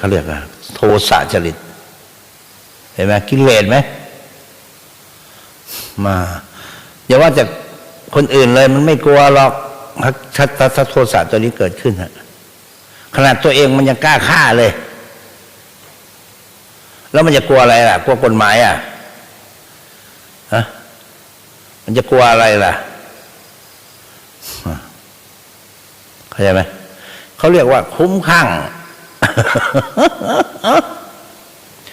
เขาเรียกอะโทสะจริต เห็นไหมกิเลสไหมมาอย่าว่าจะคนอื่นเลย มันไม่กลัวหรอกถ้าถ้าถ้าโทสะตัวนี้เกิดขึ้นฮะขนาดตัวเองมันยังกล้าฆ่าเลย แล้วมันจะกลัวอะไรล่ะ กลัวกฎหมายอะฮะมันจะกลัวอะไรล่ะฮะเข้าใจไหมเขาเรียกว่าคุ้มข้าง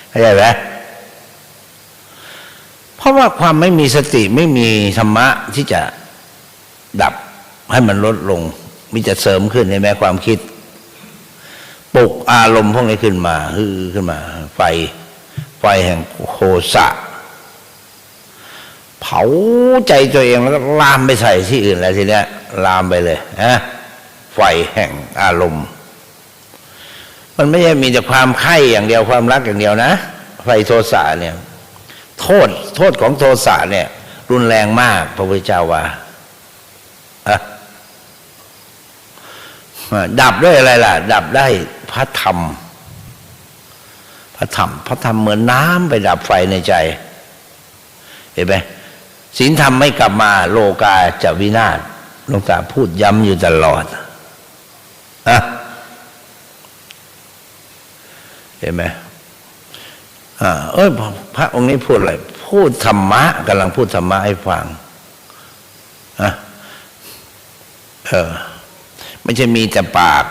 เข้าใจไหมเพราะว่าความไม่มีสติไม่มีธรรมะที่จะดับให้มันลดลงมีจะเสริมขึ้นในแม้ความคิดปลุกอารมณ์พวกนี้ขึ้นมาฮือขึ้นมา ไฟ ไฟแห่งโคสะ เผาใจตัวเองแล้วก็ลามไปใส่ที่อื่นแล้วทีเนี้ยลามไปเลยนะไฟแห่งอารมณ์ มันไม่ใช่มีแต่ความไข่อย่างเดียวความรักอย่างเดียวนะไฟโทสะเนี่ย โทษโทษของโทสะเนี่ย รุนแรงมาก พระพุทธเจ้าว่าดับด้วยอะไรล่ะ ดับได้พระธรรม พระธรรม พระธรรมเหมือนน้ำไปดับไฟในใจ เห็นไหมศีลธรรมไม่กลับมาโลกาจะวินาศหลวงตาพูดย้ำอยู่ตลอดอะ เห็นไหมอ่าเอ้ยพระองค์นี้พูดอะไร พูดธรรมะกำลังพูดธรรมะให้ฟังอะเออไม่ใช่มีแต่ปาก